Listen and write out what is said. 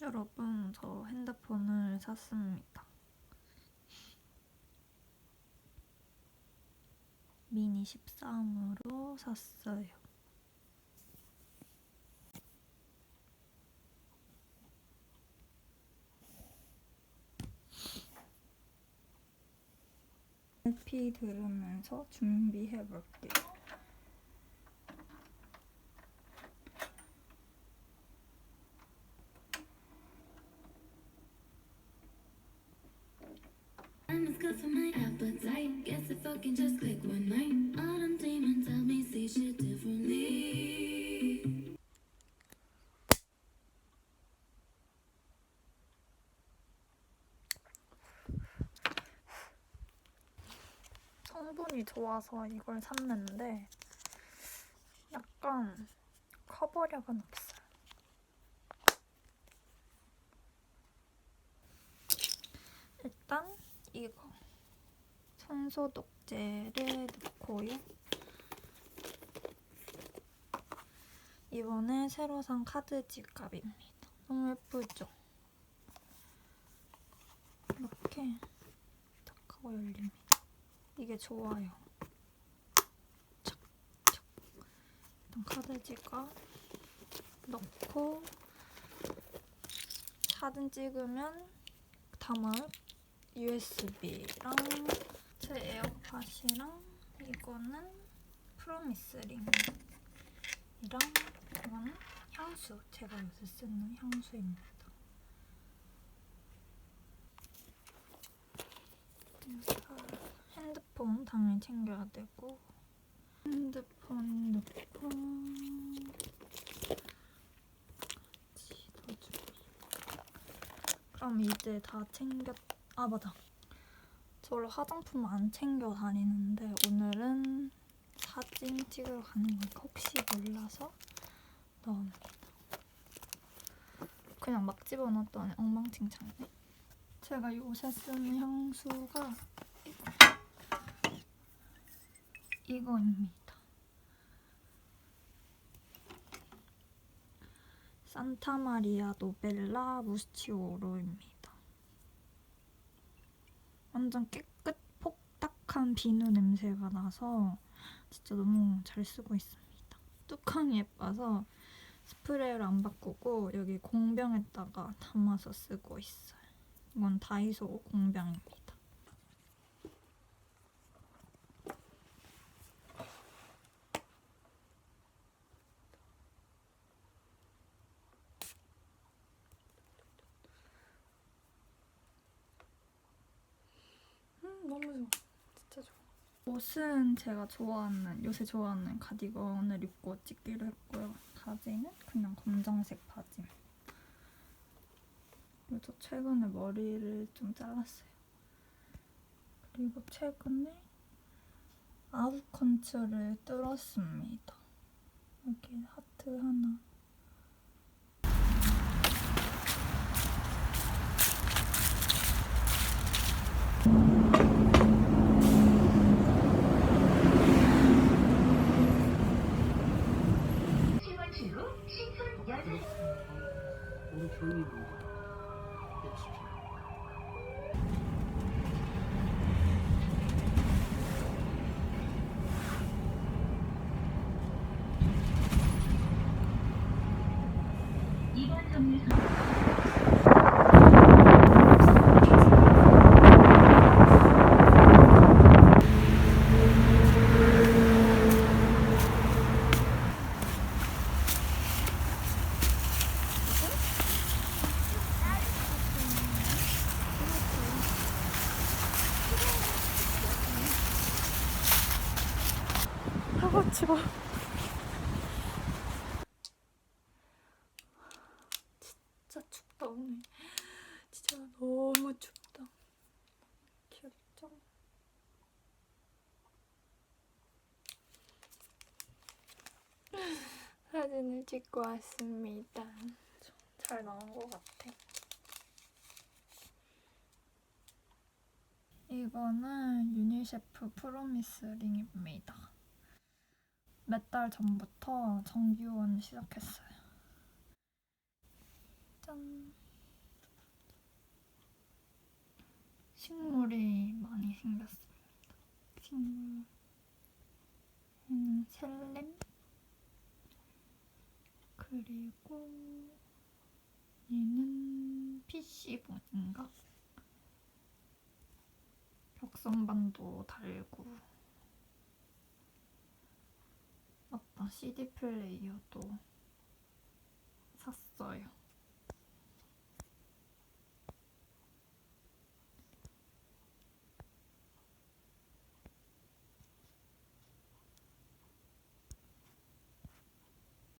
여러분, 저 핸드폰을 샀습니다. 미니 13으로 샀어요. LP 들으면서 준비해 볼게요. 성분이 좋아서 이걸 샀는데 약간 커버력은 없어요. 일단 이거 손소독 제를 넣고요. 이번에 새로 산 카드 지갑입니다. 너무 예쁘죠? 이렇게 탁 하고 열립니다. 이게 좋아요. 착, 착. 일단 카드 지갑 넣고 사진 찍으면 담을 USB랑 제 에어팟이랑 이거는 프로미스링 이랑 이거는 향수. 제가 요새 쓰는 향수입니다. 핸드폰 당연히 챙겨야 되고. 핸드폰 넣고 그럼 이제 다 챙겼 아 맞아. 저 원래 화장품 안 챙겨 다니는데 오늘은 사진 찍으러 가는 거니까 혹시 몰라서 넣었습니다 그냥 막 집어넣었더니 엉망진창이네 제가 요새 쓰는 향수가 이거입니다. 산타마리아 노벨라 무스치오로입니다. 완전 깨끗 폭닥한 비누 냄새가 나서 진짜 너무 잘 쓰고 있습니다. 뚜껑이 예뻐서 스프레이를 안 바꾸고 여기 공병에다가 담아서 쓰고 있어요. 이건 다이소 공병입니다. 음, 너무 좋아. 진짜 좋아. 옷은 제가 좋아하는, 요새 좋아하는 가디건을 입고 찍기로 했고요. 바지는 그냥 검정색 바지입니다. 그리고 저 최근에 머리를 좀 잘랐어요. 그리고 최근에 아웃컨츠를 뚫었습니다. 여기 하트 하나. 조용히 해주십시오. 이번 정류소 하고 치워. 진짜 춥다 오늘. 진짜 너무 춥다. 귀엽죠? 사진을 찍고 왔습니다. 잘 나온 것 같아. 이거는 유니셰프 프로미스 링입니다. 몇 달 전부터 정규원 시작했어요. 짠. 식물이 많이 생겼습니다. 식물. 음, 셀렘. 그리고 얘는 PC본인가? 벽선반도 달고 CD 플레이어도 샀어요.